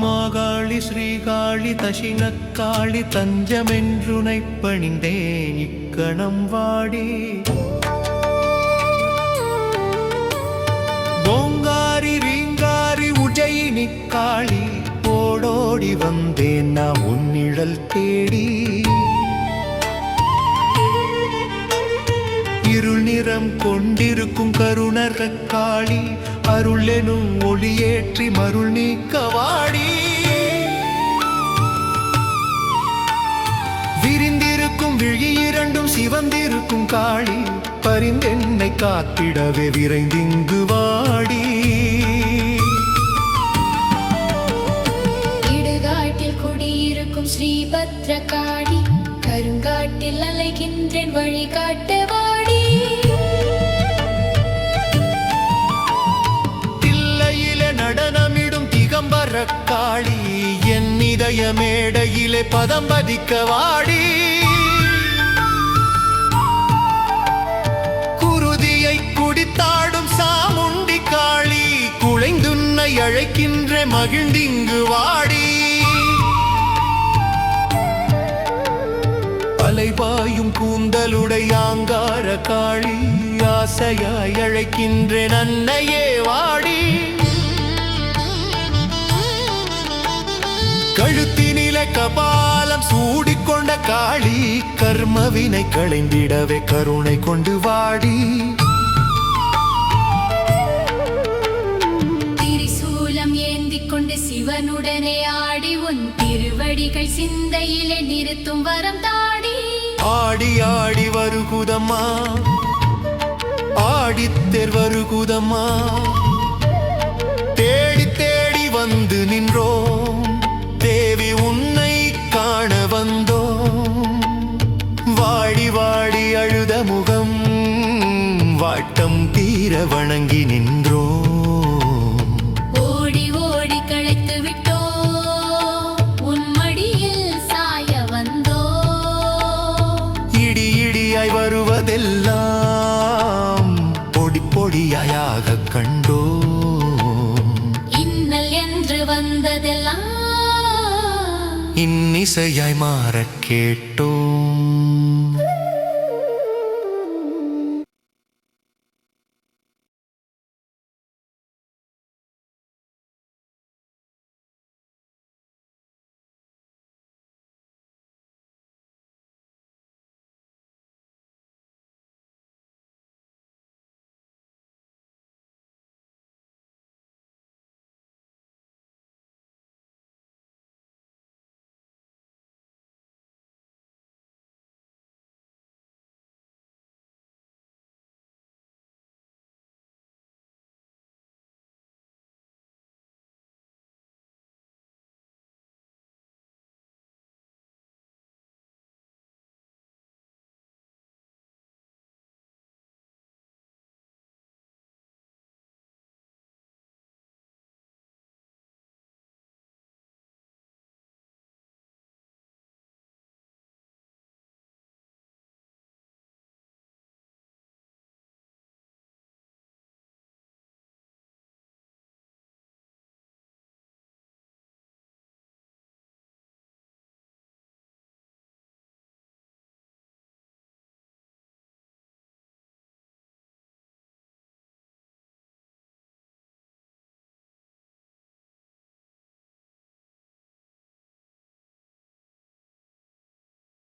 மாகாளி ஸ்ரீகாளி தசினக்காளி தஞ்சமென்றுனை பணிந்தேன் இக்கணம் வாடி. ஓங்காரி ரீங்காரி உஜயினி காளி ஓடோடி வந்தேன் நான் உன்னிழல் தேடி. இருள் நிறம் கொண்டிருக்கும் கருணர்க காளி அருள் எனும் ஒளியேற்றி மருள் நீக்க வாடி. விழி இரண்டும் சிவந்திருக்கும் காளி. பரிந்தென்னை காத்திடவே விரைந்திங்கு வாடி. இடுகாட்டில் குடியிருக்கும் ஸ்ரீபத்ரகாளி கருங்காட்டில் அலைகின்றேன் வழிகாட்ட வாடி. தில்லையிலே நடனமிடும் திகம்பர காளி என் இதய மேடையிலே பதம் பதிக்க வாடி. மகிழ்ந்திங்கு வாடி. அலைபாயும் கூந்தலுடைய ஆங்கார காளி ஆசையாய் அழைக்கின்றேன் அன்னையே வாடி. கழுத்தினில கபாலம் சூடிக்கொண்ட காளி கர்மவினை களைந்திடவே கருணை கொண்டு வாடி. உடனே ஆடி உன் திருவடிகள் சிந்தையிலே நிறுத்தும் வரம் தாடி. ஆடி ஆடி வருகுதம்மா. ஆடித்தேர் வருகுதம்மா. தேடி தேடி வந்து நின்றோம். தேவி உன்னை காண வந்தோம். வாடி வாடி அழுத முகம் வாட்டம் தீர வணங்கி நின்றோம். பொடியாயாக கண்டோம். இன்னல் என்று வந்ததெல்லாம் இன்னிசையாய் மாறக் கேட்டோ